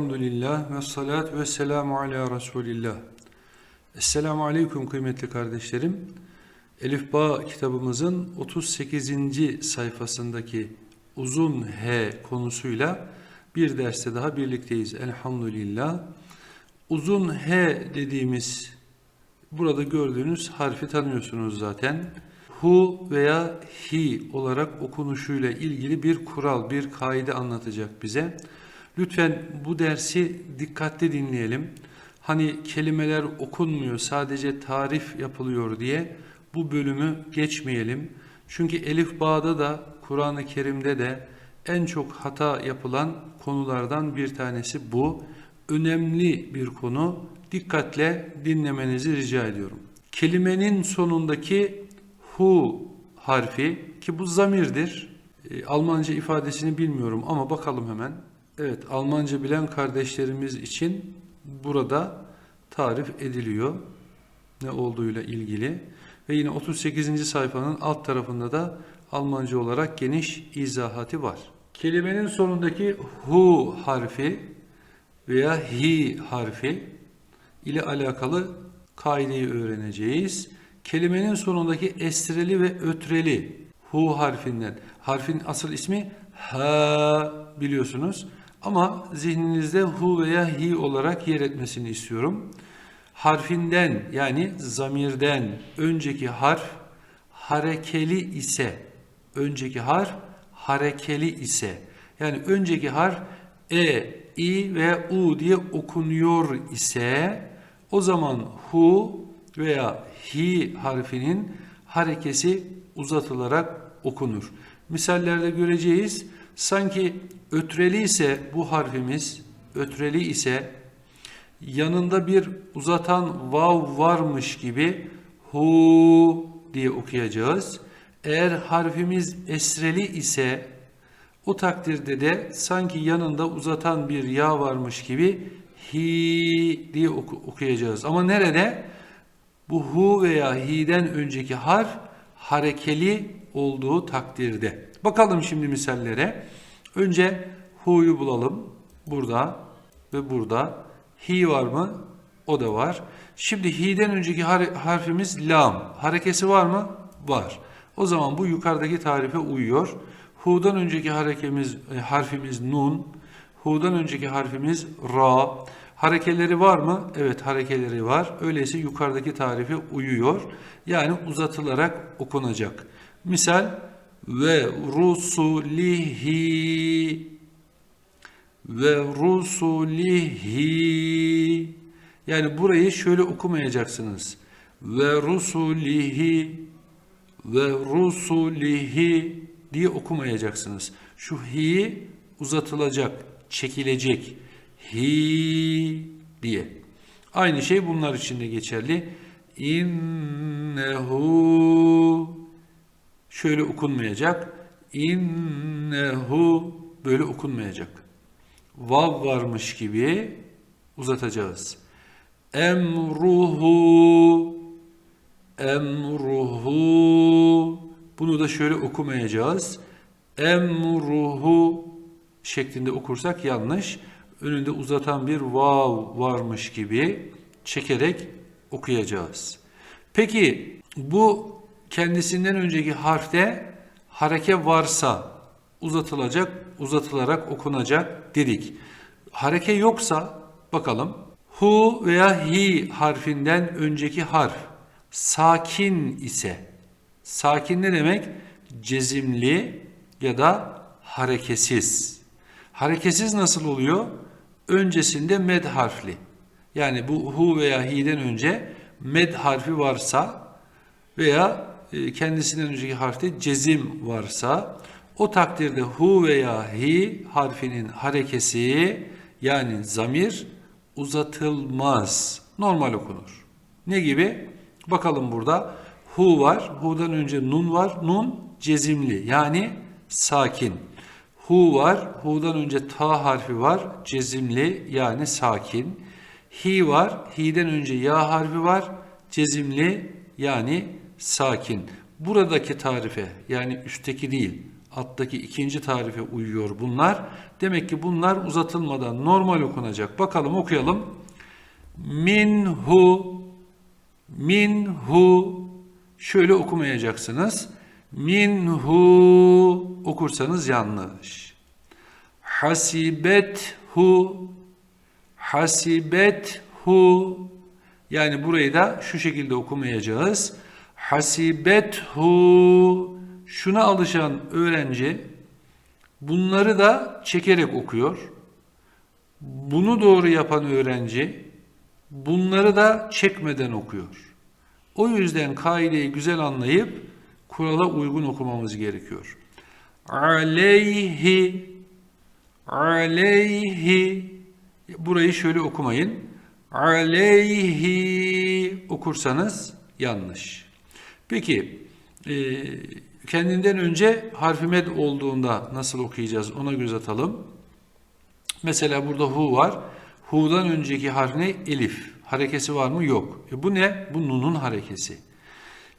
Elhamdülillah ve salatu ve selamu ala Resulillah. Esselamu Aleyküm kıymetli kardeşlerim. Elif Bağ kitabımızın 38. sayfasındaki uzun H konusuyla bir derste daha birlikteyiz. Elhamdülillah. Uzun H dediğimiz burada gördüğünüz harfi tanıyorsunuz zaten. Hu veya hi olarak okunuşuyla ilgili bir kural, bir kaide anlatacak bize. Lütfen bu dersi dikkatli dinleyelim. Hani kelimeler okunmuyor, sadece tarif yapılıyor diye bu bölümü geçmeyelim. Çünkü Elif Bağ'da da Kur'an-ı Kerim'de de en çok hata yapılan konulardan bir tanesi bu. Önemli bir konu. Dikkatle dinlemenizi rica ediyorum. Kelimenin sonundaki hu harfi ki bu zamirdir. E, Almanca ifadesini bilmiyorum ama bakalım hemen. Evet, Almanca bilen kardeşlerimiz için burada tarif ediliyor ne olduğuyla ilgili ve yine 38. sayfanın alt tarafında da Almanca olarak geniş izahatı var. Kelimenin sonundaki hu harfi veya hi harfi ile alakalı kaideyi öğreneceğiz. Kelimenin sonundaki esreli ve ötreli hu harfinden. Harfin asıl ismi ha biliyorsunuz. Ama zihninizde hu veya hi olarak yer etmesini istiyorum. Harfinden yani zamirden önceki harf harekeli ise önceki harf harekeli ise yani önceki harf e, i ve u diye okunuyor ise o zaman hu veya hi harfinin harekesi uzatılarak okunur. Misallerde göreceğiz. Sanki ötreli ise bu harfimiz, ötreli ise yanında bir uzatan vav varmış gibi hu diye okuyacağız. Eğer harfimiz esreli ise o takdirde de sanki yanında uzatan bir ya varmış gibi hi diye oku- okuyacağız. Ama nerede? Bu hu veya hi'den önceki harf harekeli olduğu takdirde. Bakalım şimdi misallere. Önce hu'yu bulalım. Burada ve burada. Hi var mı? O da var. Şimdi hi'den önceki har- harfimiz lam. Harekesi var mı? Var. O zaman bu yukarıdaki tarife uyuyor. Hu'dan önceki harekemiz, e, harfimiz nun. Hu'dan önceki harfimiz ra. Harekeleri var mı? Evet harekeleri var. Öyleyse yukarıdaki tarife uyuyor. Yani uzatılarak okunacak. Misal ve rusulihi ve rusulihi yani burayı şöyle okumayacaksınız. Ve rusulihi ve rusulihi diye okumayacaksınız. Şu hi'yi uzatılacak, çekilecek. Hi diye. Aynı şey bunlar için de geçerli. İnnehu şöyle okunmayacak. İnnehu böyle okunmayacak. Vav varmış gibi uzatacağız. Emruhu emruhu bunu da şöyle okumayacağız. Emruhu şeklinde okursak yanlış. Önünde uzatan bir vav varmış gibi çekerek okuyacağız. Peki bu kendisinden önceki harfte hareke varsa uzatılacak, uzatılarak okunacak dedik. Hareke yoksa bakalım hu veya hi harfinden önceki harf sakin ise sakin ne demek? Cezimli ya da hareketsiz. Hareketsiz nasıl oluyor? Öncesinde med harfli. Yani bu hu veya hi'den önce med harfi varsa veya kendisinden önceki harfte cezim varsa o takdirde hu veya hi harfinin harekesi yani zamir uzatılmaz. Normal okunur. Ne gibi? Bakalım burada hu var. Hu'dan önce nun var. Nun cezimli yani sakin. Hu var. Hu'dan önce ta harfi var. Cezimli yani sakin. Hi var. Hi'den önce ya harfi var. Cezimli yani sakin. Buradaki tarife yani üstteki değil alttaki ikinci tarife uyuyor bunlar. Demek ki bunlar uzatılmadan normal okunacak. Bakalım okuyalım. Minhu minhu şöyle okumayacaksınız. Minhu okursanız yanlış. Hasibethu hasibethu yani burayı da şu şekilde okumayacağız. Hasibethu şuna alışan öğrenci bunları da çekerek okuyor. Bunu doğru yapan öğrenci bunları da çekmeden okuyor. O yüzden kaideyi güzel anlayıp kurala uygun okumamız gerekiyor. Aleyhi aleyhi burayı şöyle okumayın. Aleyhi okursanız yanlış. Peki e, kendinden önce harfi med olduğunda nasıl okuyacağız ona göz atalım. Mesela burada hu var. Hu'dan önceki harf ne? Elif. Harekesi var mı? Yok. E bu ne? Bu nunun harekesi.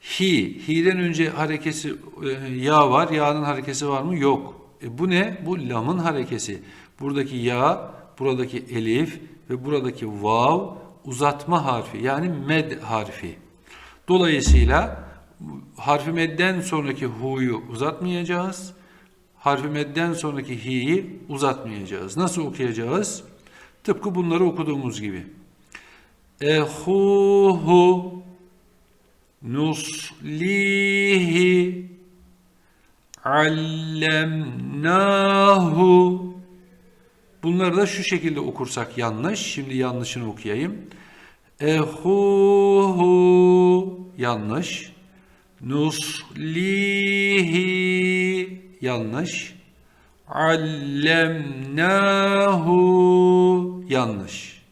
Hi. Hi'den önce harekesi e, ya var. Ya'nın harekesi var mı? Yok. E bu ne? Bu lamın harekesi. Buradaki ya, buradaki elif ve buradaki vav uzatma harfi yani med harfi. Dolayısıyla harfi medden sonraki hu'yu uzatmayacağız. Harfi medden sonraki hi'yi uzatmayacağız. Nasıl okuyacağız? Tıpkı bunları okuduğumuz gibi. Ehuhu nuslihi allemnahu Bunları da şu şekilde okursak yanlış. Şimdi yanlışını okuyayım. Ehuhu yanlış. Nuslihi yanlış. Allemnahu yanlış.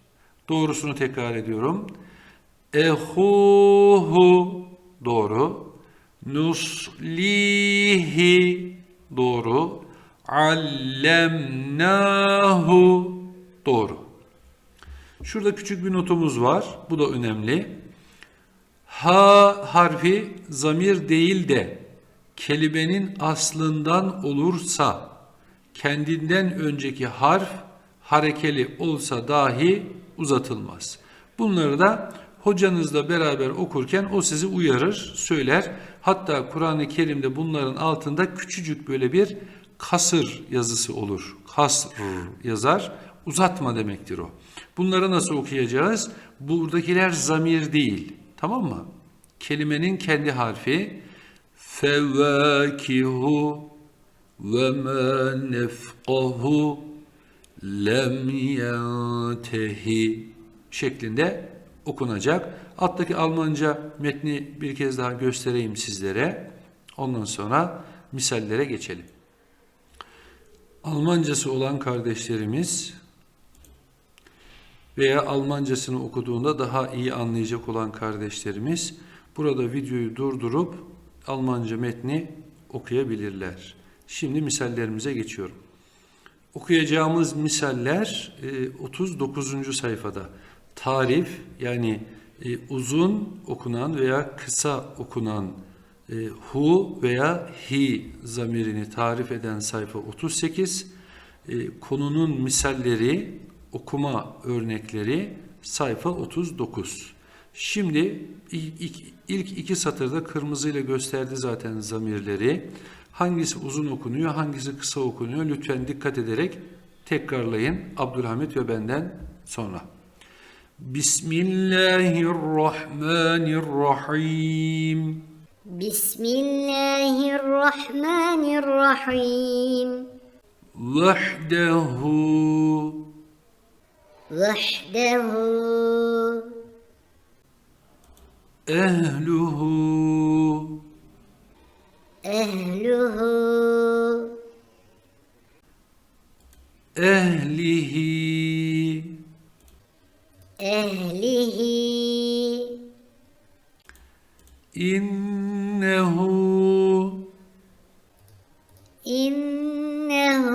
Doğrusunu tekrar ediyorum. Ehuhu doğru. Nuslihi doğru. Allemnahu doğru. Şurada küçük bir notumuz var. Bu da önemli. Ha harfi zamir değil de kelimenin aslından olursa kendinden önceki harf harekeli olsa dahi uzatılmaz. Bunları da hocanızla beraber okurken o sizi uyarır, söyler. Hatta Kur'an-ı Kerim'de bunların altında küçücük böyle bir kasır yazısı olur. Kasr yazar. Uzatma demektir o. Bunları nasıl okuyacağız? Buradakiler zamir değil. Tamam mı? Kelimenin kendi harfi fevakihu ve ma nefqahu lem yentehi şeklinde okunacak. Alttaki Almanca metni bir kez daha göstereyim sizlere. Ondan sonra misallere geçelim. Almancası olan kardeşlerimiz veya Almancasını okuduğunda daha iyi anlayacak olan kardeşlerimiz burada videoyu durdurup Almanca metni okuyabilirler. Şimdi misallerimize geçiyorum. Okuyacağımız misaller 39. E, sayfada. Tarif yani e, uzun okunan veya kısa okunan e, hu veya hi zamirini tarif eden sayfa 38. Konunun misalleri, okuma örnekleri sayfa 39. Şimdi ilk, ilk iki satırda kırmızıyla gösterdi zaten zamirleri. Hangisi uzun okunuyor, hangisi kısa okunuyor? Lütfen dikkat ederek tekrarlayın Abdülhamit ve benden sonra. Bismillahirrahmanirrahim. Bismillahirrahmanirrahim. Vahdehu. وحده. أهله. أهله. أهله. أهله. إنه. إنه.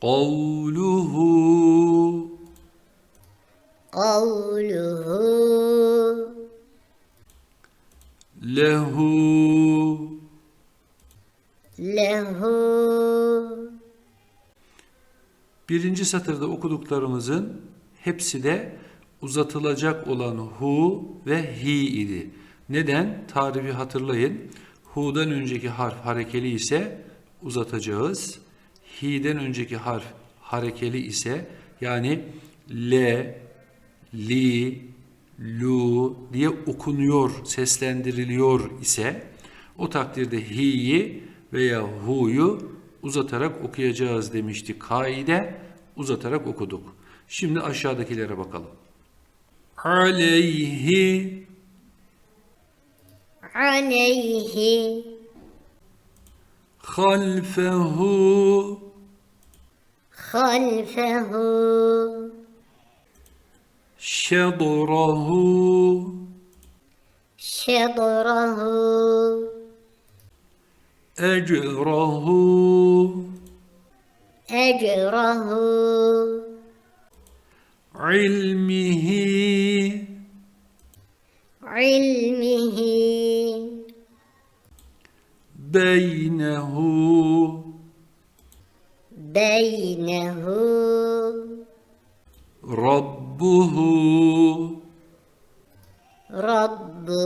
قول Lehu. Lehu. Birinci satırda okuduklarımızın hepsi de uzatılacak olan hu ve hi idi. Neden? Tarifi hatırlayın. Hu'dan önceki harf harekeli ise uzatacağız. Hi'den önceki harf harekeli ise yani le, li, lu diye okunuyor, seslendiriliyor ise o takdirde hi'yi veya hu'yu uzatarak okuyacağız demişti kaide. Uzatarak okuduk. Şimdi aşağıdakilere bakalım. Aleyhi Aleyhi Halfehu Halfehu شطره. شطره. أجره. أجره. علمه. علمه. بينه. بينه. رب ربه. ربه.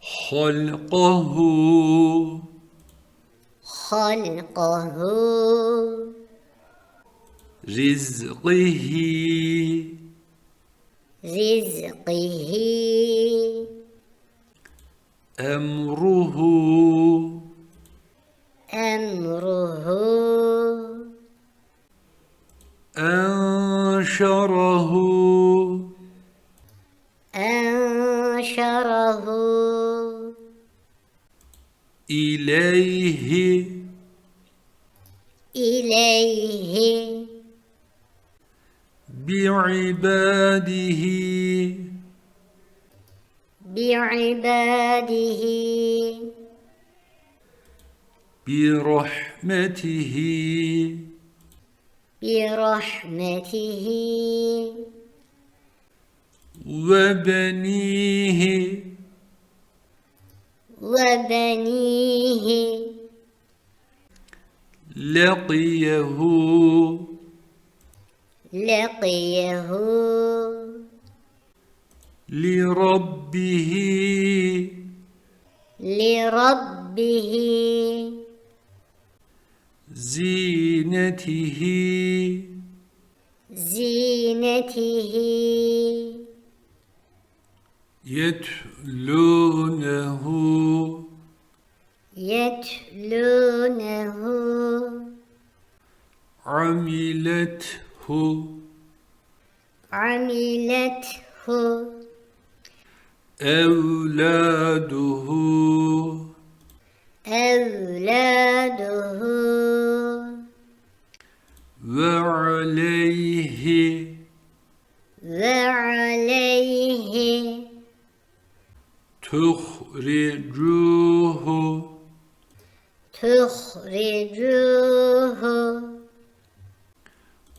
خلقه. خلقه. رزقه. رزقه. أمره. أمره. أنشره. أنشره. إليه. إليه. بعباده. بعباده. برحمته. برحمته. وبنيه. وبنيه. لقيه. لقيه. لربه. لربه. zinetihi. Zinetihi. Yetlûnehu yetlûnehu amilethû تخرجوه. تخرجوه.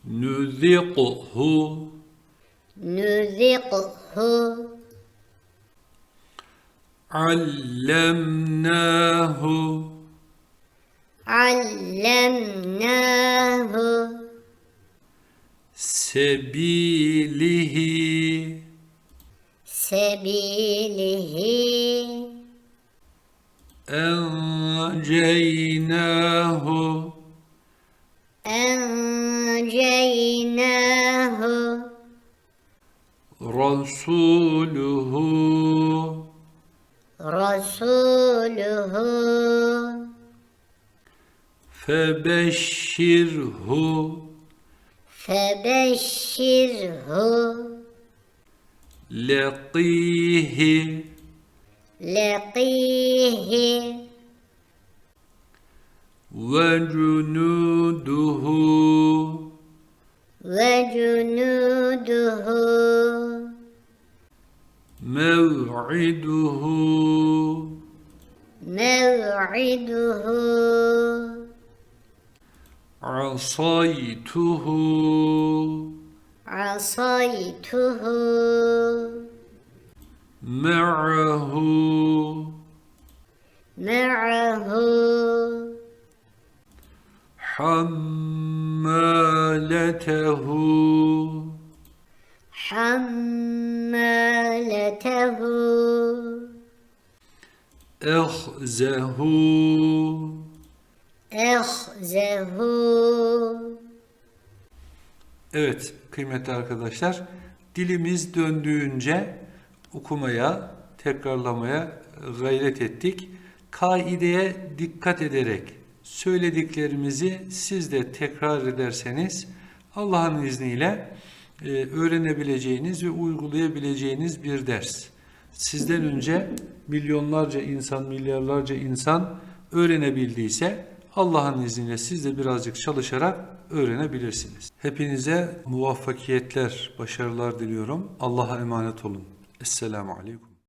نذقه. نذقه. علمناه. علمناه. سبيله. sebilihi Enceynahu Enceynahu Rasuluhu Rasuluhu Febeşşirhu Febeşşirhu لقيه. لقيه. وجنوده. وجنوده. موعده. موعده. عصيته. عصيته ma'ahu معه حمالته حمالته أخزه أخزه Evet kıymetli arkadaşlar dilimiz döndüğünce okumaya, tekrarlamaya gayret ettik. Kaideye dikkat ederek söylediklerimizi siz de tekrar ederseniz Allah'ın izniyle e, öğrenebileceğiniz ve uygulayabileceğiniz bir ders. Sizden önce milyonlarca insan, milyarlarca insan öğrenebildiyse Allah'ın izniyle siz de birazcık çalışarak öğrenebilirsiniz. Hepinize muvaffakiyetler, başarılar diliyorum. Allah'a emanet olun. Esselamu Aleyküm.